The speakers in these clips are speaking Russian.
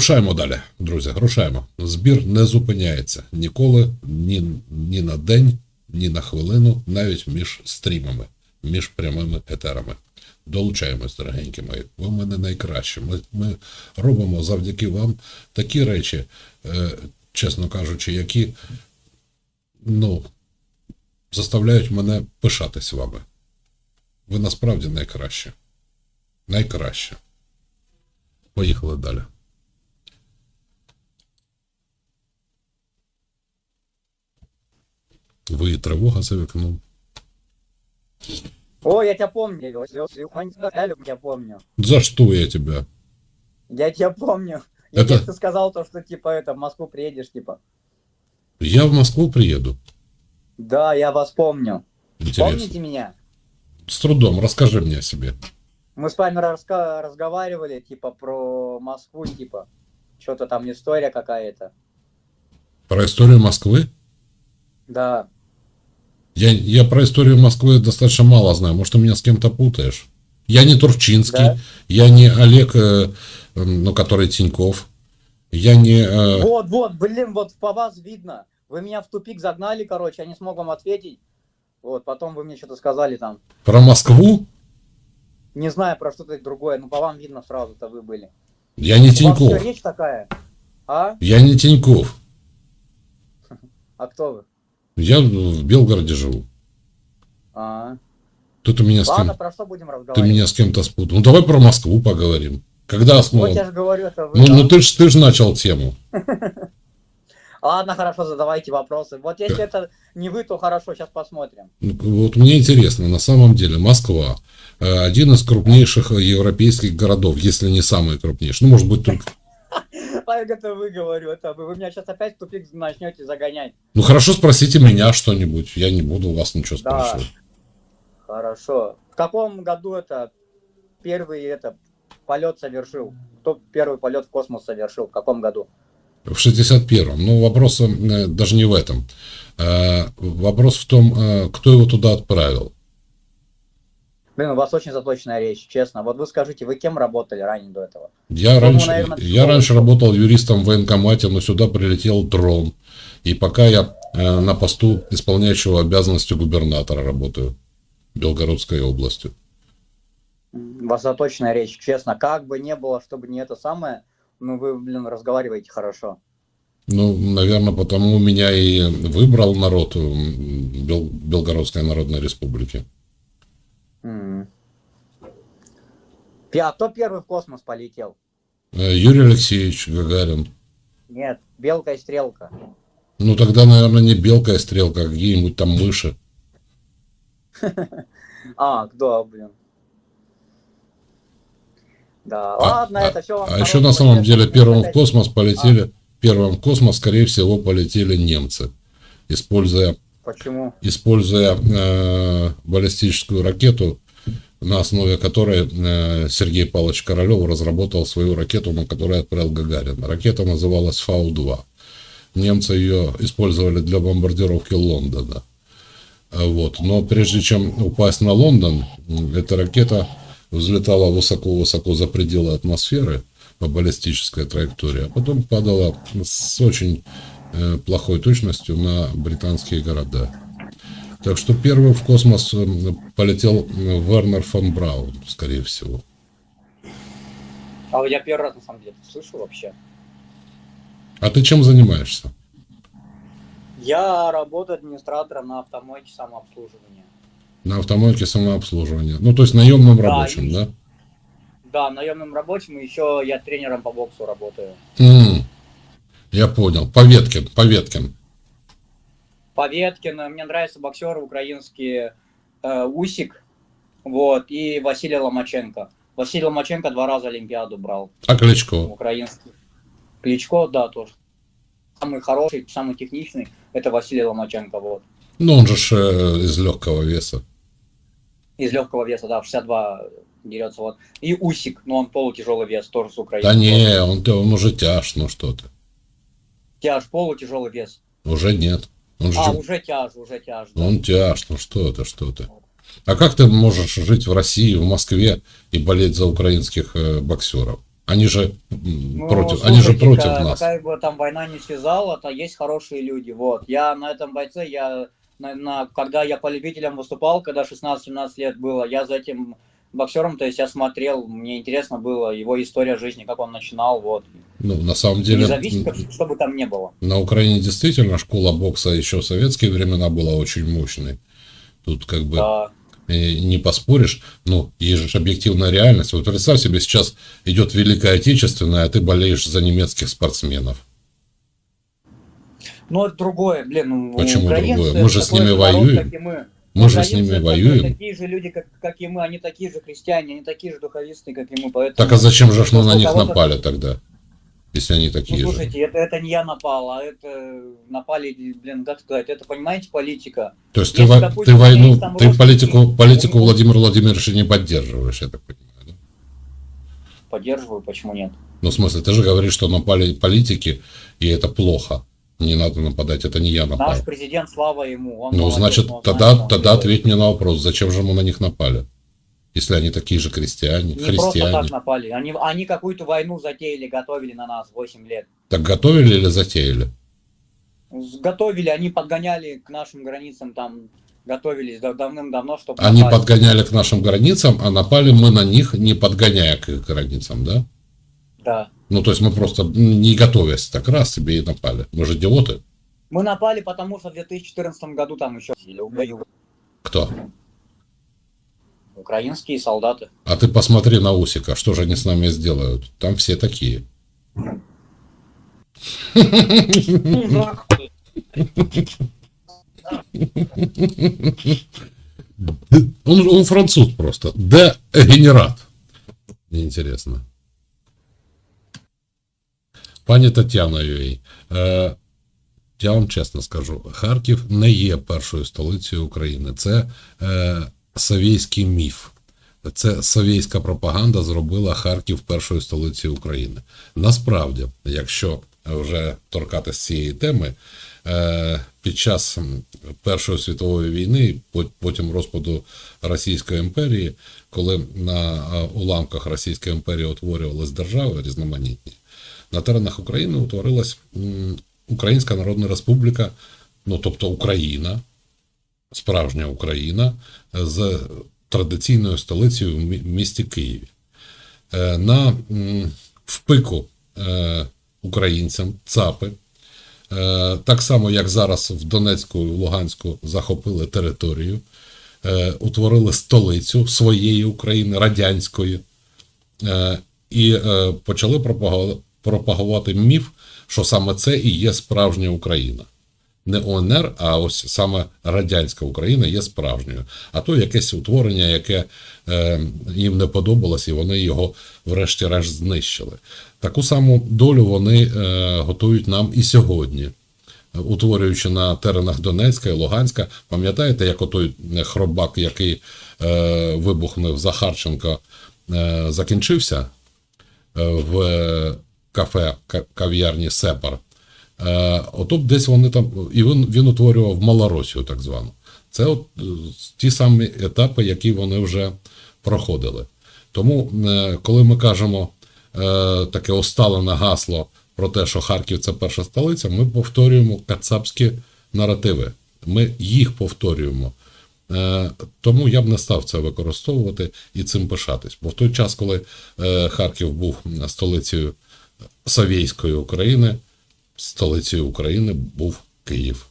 Рушаємо далі, друзі. Рушаємо. Збір не зупиняється ніколи, ні, ні на день, ні на хвилину, навіть між стрімами, між прямими етерами. Долучаємось, дорогенькі мої. Ви в мене найкращі. Ми, ми робимо завдяки вам такі речі, е, чесно кажучи, які ну, заставляють мене пишатись вами. Ви насправді найкращі. Найкраще. Поїхали далі. Ви тривога за вікном. О, я тебя помню. Я помню. За что я тебя? Я тебя помню. Я Это- ты сказал то, что типа это в Москву приедешь, типа. Я в Москву приеду. Да, я вас помню. Интересно. Помните меня? С трудом. Расскажи мне о себе. Мы с вами раска- разговаривали, типа, про Москву, типа. Что-то там история какая-то. Про историю Москвы? Да. Я, я про историю Москвы достаточно мало знаю. Может, ты меня с кем-то путаешь? Я не Турчинский. Да. Я не Олег, э, э, ну, который Тиньков. Я не... э, Вот, вот, блин, вот по вас видно. Вы меня в тупик загнали, короче, я не смог вам ответить. Вот, потом вы мне что-то сказали там. про Москву? Не знаю про что-то другое, но по вам видно сразу-то вы были. Я не У вас Тиньков. речь такая? А? Я не Тиньков. А кто вы? Я в Белгороде живу. А. Тут у меня с Ладно, кем... про что будем Ты разговаривать? меня с кем-то спутал. Ну, давай про Москву поговорим. Когда Вот основан? я же говорю, это вы. Ну, да. ну ты ж, ты ж начал тему. Ладно, хорошо, задавайте вопросы. Вот если это не вы, то хорошо, сейчас посмотрим. Ну, Вот мне интересно, на самом деле, Москва э, один из крупнейших европейских городов, если не самый крупнейший. Ну, может быть, только... А это вы говорю, это вы, вы меня сейчас опять в тупик начнете загонять. Ну, хорошо, спросите меня что-нибудь. Я не буду у вас ничего Да. спрашивать. Хорошо. В каком году это первый это полет совершил? Кто первый полет в космос совершил? В каком году? В 61-м. Ну, вопрос э, даже не в этом. Э, Вопрос в том, э, кто его туда отправил. Блин, у вас очень заточенная речь, честно. Вот вы скажите, вы кем работали ранее до этого? Я Ну, раньше, наверное, я раньше работал юристом в военкомате, но сюда прилетел дрон. И пока я э, на посту исполняющего обязанности губернатора работаю Белгородской областью. У вас заточенная речь, честно. Как бы не было, чтобы не это самое, ну вы, блин, разговариваете хорошо. Ну, наверное, потому меня и выбрал народ Бел- Белгородской Народной Республики. А кто первый в космос полетел? Э, Юрий Алексеевич Гагарин. Нет, белка и стрелка. Ну, тогда, наверное, не белка и стрелка, а какие-нибудь там мыши. А, кто, блин? Да, А- ладно, а- это все вам. А еще на самом деле первым в космос полетели, первым в космос, скорее всего, полетели немцы, используя, Почему? используя э, баллистическую ракету, на основе которой э, Сергей Павлович Королев разработал свою ракету, на которой отправил Гагарин. Ракета называлась Фау-2. Немцы ее использовали для бомбардировки Лондона. А Вот. Но прежде чем упасть на Лондон, эта ракета взлетала высоко-высоко за пределы атмосферы по баллистической траектории, а потом падала с очень э, плохой точностью на британские города. Так что первый в космос э, полетел э, Вернер фон Браун, скорее всего. А я первый раз на самом деле слышу вообще. А ты чем занимаешься? Я работаю администратором на автомойке самообслуживания. На автомойке самообслуживания. Ну, то есть наемным Да, рабочим, и- да? Да, наемным рабочим, и еще я тренером по боксу работаю. М, Я понял. Поветкин, Поветкин. Поветкин, мне нравятся боксеры украинские, э, Усик, вот, и Василий Ломаченко. Василий Ломаченко два раза Олимпиаду брал, А Кличко? украинский. Кличко, да, тоже. Самый хороший, самый техничный, это Василий Ломаченко, вот. Ну, он же ж, э, из легкого веса. Из легкого веса, да, в 62 дерется, вот. И Усик, но он полутяжелый вес, тоже с Украины. Да не, он, он уже тяж, ну что ты. Тяж, полутяжелый вес. Уже нет. Он же А, уже тяж, уже тяж, да. Он тяж, ну что ты, что ты. А как ты можешь жить в России, в Москве и болеть за украинских э, боксеров? Они же Ну, против, они же слушайте, против ка- нас. Какая бы там война не связала, то есть хорошие люди. Вот. Я на этом бойце, я на, на- когда я по любителям выступал, когда 16-17 лет было, я за этим боксером, то есть я смотрел, мне интересно было его история жизни, как он начинал, вот. Ну, на самом деле, Независимо, как- что бы там ни было. на Украине действительно школа бокса еще в советские времена была очень мощной. Тут как бы Да. не поспоришь, ну, есть же объективная реальность. Вот представь себе, сейчас идет Великая Отечественная, а ты болеешь за немецких спортсменов. Но это другое, блин, ну, Почему украинцы другое? Мы же с ними народ, воюем. и мы. Же с ними воюем. Такие же люди, как, как и мы, они такие же христиане, они такие же духовисты, как и мы, поэтому... Так а зачем же мы на них напали тогда? Если они Ну, такие же. слушайте, это, это не я напал, а это напали, блин, как сказать, это, понимаете, политика. То есть ты, если, во- допустим, ты войну, есть ты политику, политику ну, Владимира Владимировича не поддерживаешь, я так понимаю. да? Поддерживаю, почему нет? Ну, в смысле, ты же говоришь, что напали политики, и это плохо. Не надо нападать, это не я напал. Наш президент, слава ему, он Ну, молодец, значит, он знает, тогда, он тогда делает. ответь мне на вопрос, зачем же мы на них напали? Если они такие же крестьяне, Не просто христиане. так напали, они, они какую-то войну затеяли, готовили на нас 8 лет. Так готовили или затеяли? Готовили, они подгоняли к нашим границам, там, готовились дав- давным-давно, чтобы Они подгоняли к нашим границам, а напали мы на них, не подгоняя к их границам, да? Да. Ну, то есть мы просто не готовясь, так раз себе и напали. Мы же идиоты. Мы напали, потому что в 2014 году там еще Кто? украинские солдаты. А ты посмотри на Усика, что же они с нами сделают? Там все такие. Он, он француз просто. Дегенерат. Мне интересно. Пані Тетяна Юй, е, я вам чесно скажу, Харків не є першою столицею України. Це е, совєтський міф. Це совєтська пропаганда зробила Харків першою столицею України. Насправді, якщо вже торкатися цієї теми, е, під час Першої світової війни, потім розпаду Російської імперії, коли на е, уламках Російської імперії утворювалися держави різноманітні, на теренах України утворилась Українська Народна Республіка, ну тобто Україна, справжня Україна з традиційною столицею в місті Києві. Е, На м, в пику е, українцям ЦАПи, е, так само як зараз в Донецьку і Луганську захопили територію, е, утворили столицю своєї України, радянської, е, і е, почали пропагу- пропагувати міф, що саме це і є справжня Україна. Не ОНР, а ось саме радянська Україна є справжньою. А то якесь утворення, яке е, їм не подобалось, і вони його врешті-решт знищили. Таку саму долю вони е, готують нам і сьогодні утворюючи на теренах Донецька і Луганська. Пам'ятаєте, як отой хробак, який е, вибухнув Захарченко, е, закінчився е, в кафе кав'ярні Сепар. Е, ото десь вони там, і він, він утворював Малоросію, так звану. Це от е, ті самі етапи, які вони вже проходили. Тому, е, коли ми кажемо таке усталене гасло про те, що Харків це перша столиця, ми повторюємо кацапські наративи. Ми їх повторюємо. Тому я б не став це використовувати і цим пишатись. Бо в той час, коли Харків був столицею Совєтської України, столицею України був Київ.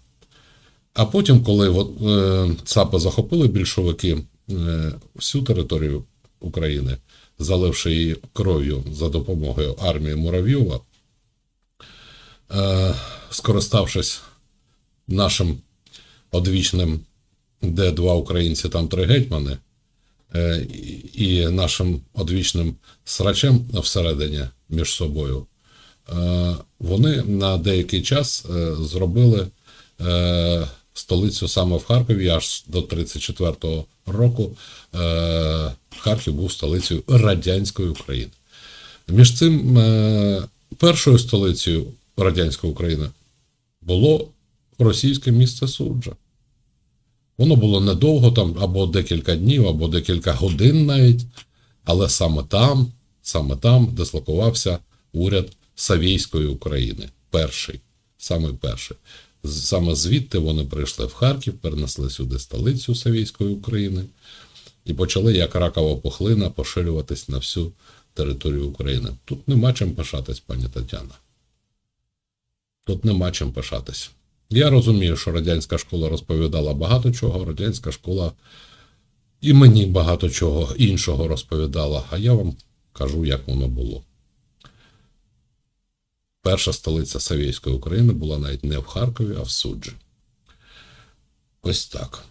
А потім, коли е, ЦАПи захопили більшовики е, всю територію України, заливши її кров'ю за допомогою армії Муравйова, е, скориставшись нашим одвічним, де два українці, там три гетьмани, і нашим одвічним срачем всередині між собою, е, вони на деякий час е, зробили е, столицю саме в Харкові, аж до 34-го року Харків був столицею радянської України. Між цим першою столицею радянської України було російське місце суджа. Воно було недовго, там або декілька днів, або декілька годин навіть, але саме там Саме там дислокувався уряд Савійської України. Перший, саме перший. Саме звідти вони прийшли в Харків, перенесли сюди столицю Савійської України і почали як ракова пухлина поширюватись на всю територію України. Тут нема чим пишатись, пані Тетяна. Тут нема чим пишатись. Я розумію, що радянська школа розповідала багато чого, радянська школа і мені багато чого іншого розповідала, а я вам кажу, як воно було. Перша столиця Савійської України була навіть не в Харкові, а в Суджі. Ось так.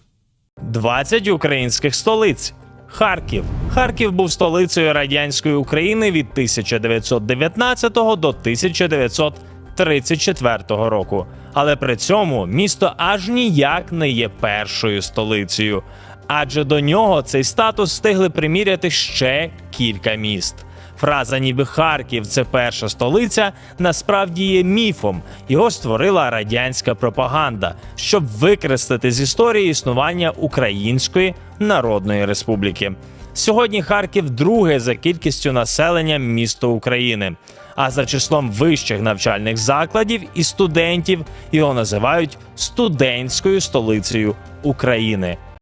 20 українських столиць. Харків. Харків був столицею радянської України від 1919 до 1934 року. Але при цьому місто аж ніяк не є першою столицею. Адже до нього цей статус встигли приміряти ще кілька міст. Фраза ніби Харків це перша столиця насправді є міфом. Його створила радянська пропаганда, щоб викреслити з історії існування Української Народної Республіки. Сьогодні Харків друге за кількістю населення місто України. А за числом вищих навчальних закладів і студентів його називають студентською столицею України.